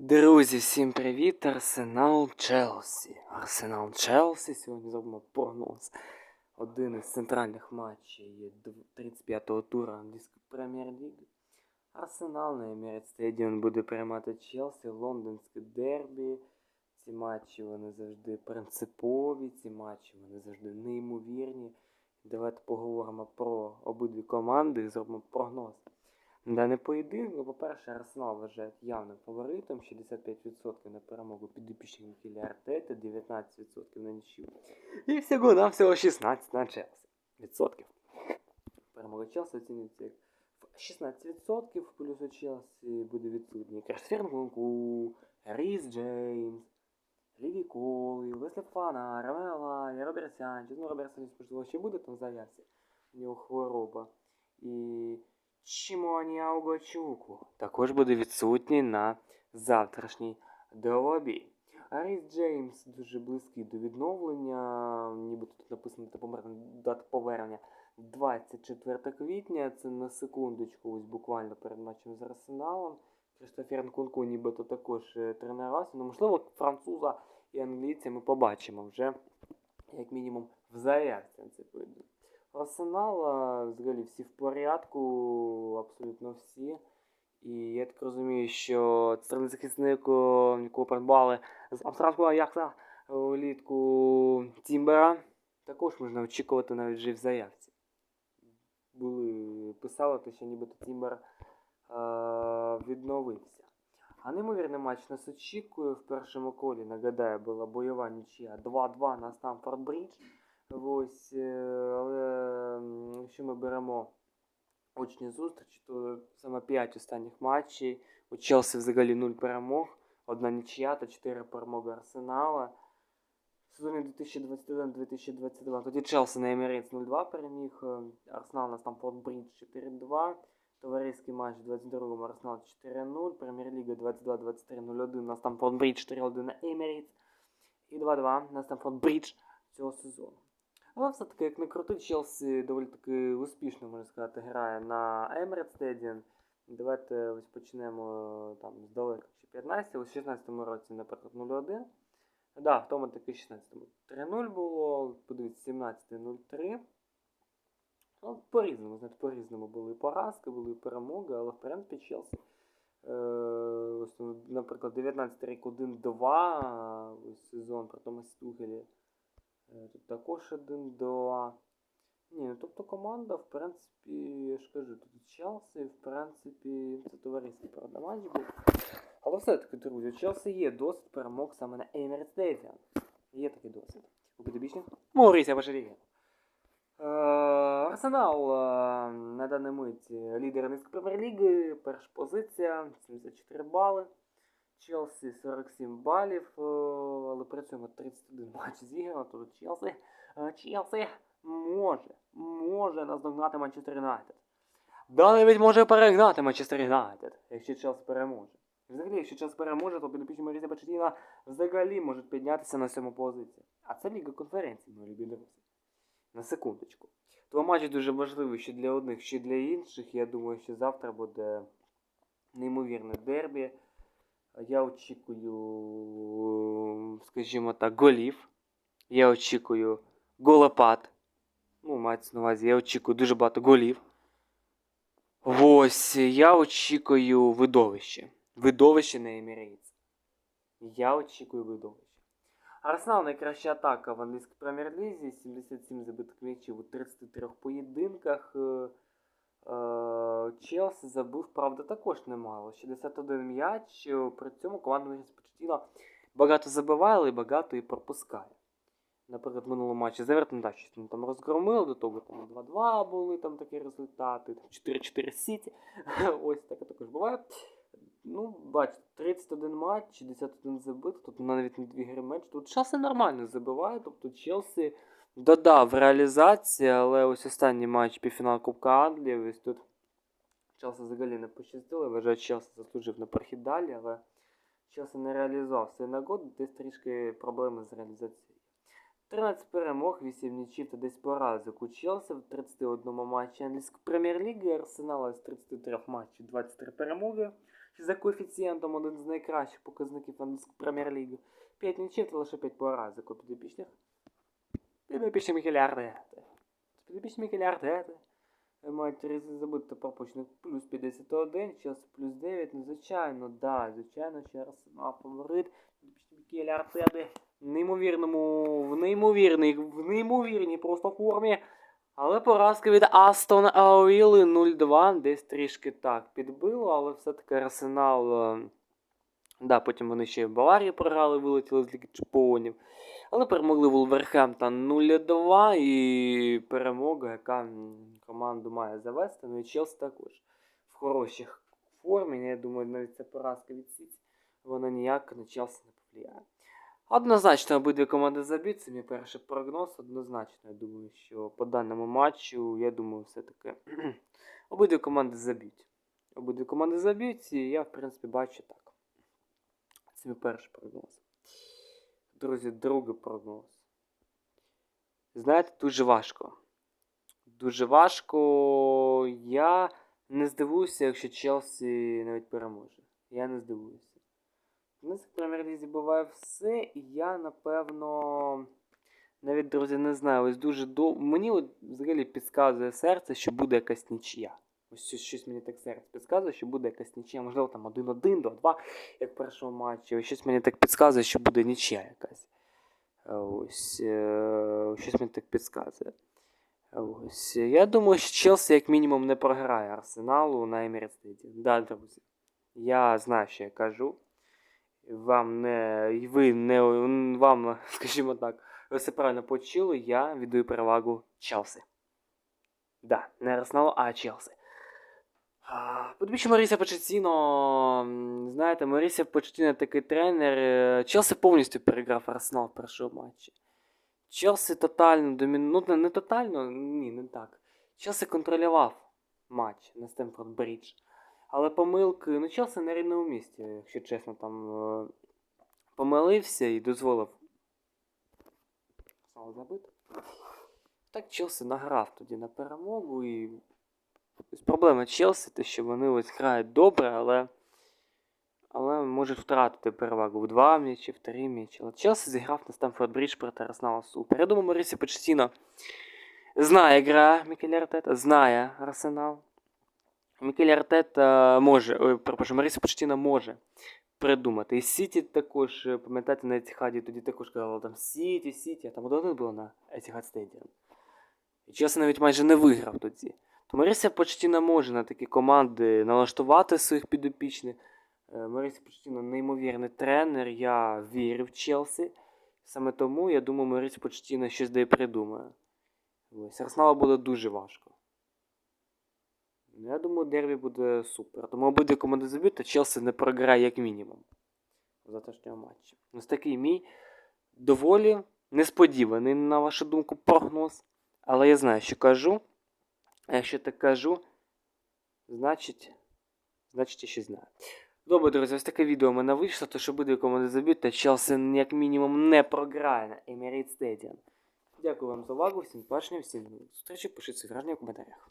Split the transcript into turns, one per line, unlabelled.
Друзі, всім привіт! Арсенал Челсі. Арсенал Челсі. Сьогодні зробимо прогноз. Один із центральних матчів 35-го тура англійської прем'єр-ліги. Арсенал на Emirates Стадіон буде приймати Челсі, лондонське дербі. Ці матчі вони завжди принципові, ці матчі вони завжди неймовірні. Давайте поговоримо про обидві команди і зробимо прогноз. На даний поєдинок, ну, по-перше, Арсенал вважають явним фаворитом, 65% на перемогу підопічних Мікеля Артета, 19% на нічию. І всього на всього 16 на Челсі. Відсотків. Перемога Челсі оцінюється як 16%, плюс у Челсі буде відсутній Кунку, Ріс Джеймс, Ліві Колі, Леслі Фана, Рамела, Роберт Санчес. Ну, Роберт Санчес, можливо, ще буде там зав'язці. У нього хвороба. І Чимоні Аугачуку також буде відсутній на завтрашній дробі. Ріс Джеймс дуже близький до відновлення, ніби тут написано дата повернення 24 квітня. Це на секундочку, ось буквально перед матчем з Арсеналом. Кристофер Нкунку нібито також е, тренувався. Ну, можливо, француза і англійця ми побачимо вже, як мінімум, в заявці. Арсенала взагалі всі в порядку, абсолютно всі. І я так розумію, що центральний захисник, якого придбали з Амстердамського Аякса влітку Тімбера, також можна очікувати навіть вже в заявці. Були писали, те, що нібито Тімбер е, відновився. А неймовірний матч нас очікує в першому колі. Нагадаю, була бойова нічия 2-2 на Стамфорд Брідж. Ось, е, але якщо ми беремо очні зустрічі, то саме 5 останніх матчів у Челсі взагалі 0 перемог, одна нічия та 4 перемоги Арсенала. В сезоні 2021-2022 тоді Челсі на Емірейтс 0-2 переміг, Арсенал на Стамфорд Брідж 4-2. Товариський матч 22-му Арсенал 4-0, Прем'єр-ліга 22-23 0-1 на Стамфорд Брідж 4-1 на Емірейтс. І 2-2 на Стамфорд Брідж цього сезону. Але все-таки, як не крути, Челсі доволі таки успішно, можна сказати, грає на Emirates Stadium. Давайте ось почнемо там здалека ще 15 у 16-му році, наприклад, 0-1. Да, в тому таки 16-му 3-0 було, подивіться, 17-0-3. Ну, по-різному, знаєте, по-різному були і поразки, були і перемоги, але в принципі Челсі. Е, ось, наприклад, 19 рік 1-2 ось сезон при Томасі Тухелі. Е, Тут також 1-2. Ні, ну тобто команда, в принципі, я ж кажу, тут Челсі, в принципі, це товариський правда матч був. Але все-таки, друзі, у Челсі є досвід перемог саме на Emirates Stadium. Є такий досвід. У підобічних Маурісія Башарія. Е, Арсенал е, на даний мить лідер англійської прем'єр-ліги, перша позиція, 74 бали. Челсі 47 балів, е, але при цьому 31 матч зіграно, то Челсі, е, Челсі може, може наздогнати Манчестер Юнайтед. Да, навіть може перегнати Манчестер Юнайтед, якщо Челсі переможе. Взагалі, якщо Челсі переможе, то підопічні Марізі Бачетіна взагалі можуть піднятися на сьому позицію. А це Ліга конференцій, мої любі друзі. На секундочку. Тому матч дуже важливий що для одних, що для інших. Я думаю, що завтра буде неймовірне дербі. Я очікую, скажімо так, голів. Я очікую голопад. Ну, мається на увазі, я очікую дуже багато голів. Ось, я очікую видовище. Видовище на Емірейтс. Я очікую видовище. Арсенал найкраща атака в англійській прем'єр-лізі, 77 забитих м'ячів у 33 поєдинках. Е, Челсі забив, правда, також немало. 61 м'яч, е, при цьому команда Почтіла багато забиває, але багато і пропускає. Наприклад, в минулому матчі з Евертон, да, щось там розгромили, до того там 2-2 були там такі результати, 4-4 Сіті. Ось таке також буває. Ну, бачите, 31 матч, 61 забит, тут навіть не дві гри менше. Тут Челсі нормально забиває, тобто Челсі додав реалізації, але ось останній матч півфінал Кубка Англії, ось тут Челсі взагалі не пощастило. Вважаю, Челсі заслужив на прохід далі, але Челсі не реалізував свої нагоди, десь трішки проблеми з реалізацією. 13 перемог, 8 нічів та десь поразок у Челсі в 31 матчі англійської прем'єр-ліги, Арсенала з 33 матчів 23 перемоги, за коефіцієнтом один з найкращих показників англійської прем'єр-ліги. 5 нічів та лише 5 поразок у підопічних. Підопічні Мікеля Артета. Підопічні Мікеля Артета. Мають різні забути пропущених плюс 51, Челсі плюс 9. Ну, звичайно, да, звичайно, ще Арсенал фаворит. Підопічні в неймовірному, в неймовірній, в неймовірній просто формі. Але поразка від Астон Ауіли 0-2 десь трішки так підбило, але все-таки Арсенал. е, Да, потім вони ще в Баварії програли, вилетіли з Ліги Чемпіонів. Але перемогли Вулверхемптон 0-2 і перемога, яка команду має завести. Ну і Челсі також в хорошій формі. Я думаю, навіть ця поразка від Сіті, вона ніяк на Челсі не повлияє. Однозначно обидві команди заб'ють, це мій перший прогноз. Однозначно, я думаю, що по даному матчу, я думаю, все-таки обидві команди заб'ють. Обидві команди заб'ють, і я, в принципі, бачу так. Це мій перший прогноз. Друзі, другий прогноз. Знаєте, дуже важко. Дуже важко. Я не здивуюся, якщо Челсі навіть переможе. Я не здивуюся. У нас в прем'єр-лізі буває все, і я, напевно, навіть, друзі, не знаю. Ось дуже дов... Мені от взагалі підказує серце, що буде якась нічия. Ось щось, мені так серце підказує, що буде якась нічия. Можливо, там 1-1, 2-2, як в першому матчі. Ось щось мені так підказує, що буде нічия якась. Е, Ось е, щось мені так підказує. Ось. Я думаю, що Челсі як мінімум не програє Арсеналу на Stadium. Да, друзі. Я знаю, що я кажу. Вам не. Ви не. Вам, скажімо так, ви все правильно почули, я віддаю перевагу Челсі. Да, не Арсеналу, а Челсі. А, Подивіться Маріся Почетіно. Знаєте, Маріся Почетіно такий тренер. е, Челсі повністю переграв Арсенал в першому матчі. Челсі тотально домінував. Ну, не, тотально, ні, не так. Челсі контролював матч на Стемфорд Брідж. Але помилки, ну Челсі на рідному місці, якщо чесно, там е, помилився і дозволив. Знову забити. Так Челсі награв тоді на перемогу і. Проблема Челсі, те, що вони ось грають добре, але. Але можуть втратити перевагу в два м'ячі, в три м'ячі. Але Челсі зіграв на Стамфорд Брідж проти Арсенала супер. Я думаю, Марісі Почтіно знає гра Мікель Артета, знає Арсенал. Мікель Артета може, ой, перепрошую, Марісі Почтіно може придумати. І Сіті також, е, пам'ятаєте, на Етіхаді тоді також казали там Сіті, Сіті, а там один було на Етіхад Стедіум. І Челсі навіть майже не виграв тоді. То Марісія Почтіна може на такі команди налаштувати своїх підопічних. Е, Марісія Почтіна неймовірний тренер, я вірю в Челсі. Саме тому, я думаю, Марісія Почтіна щось де придумає. Ось, Арсеналу буде дуже важко. Я думаю, дербі буде супер. Тому обидві команди заб'ють, та Челсі не програє як мінімум. В завтрашньому матчі. Ось такий мій доволі несподіваний, на вашу думку, прогноз. Але я знаю, що кажу. А якщо так кажу, значить, значить я ще знаю. Добре, друзі, ось таке відео у мене вийшло, то що буде команди заб'ють, та Челсі як мінімум не програє на Emirates Stadium. Дякую вам за увагу, всім бачення, всім зустрічі, пишіть свої враження в коментарях.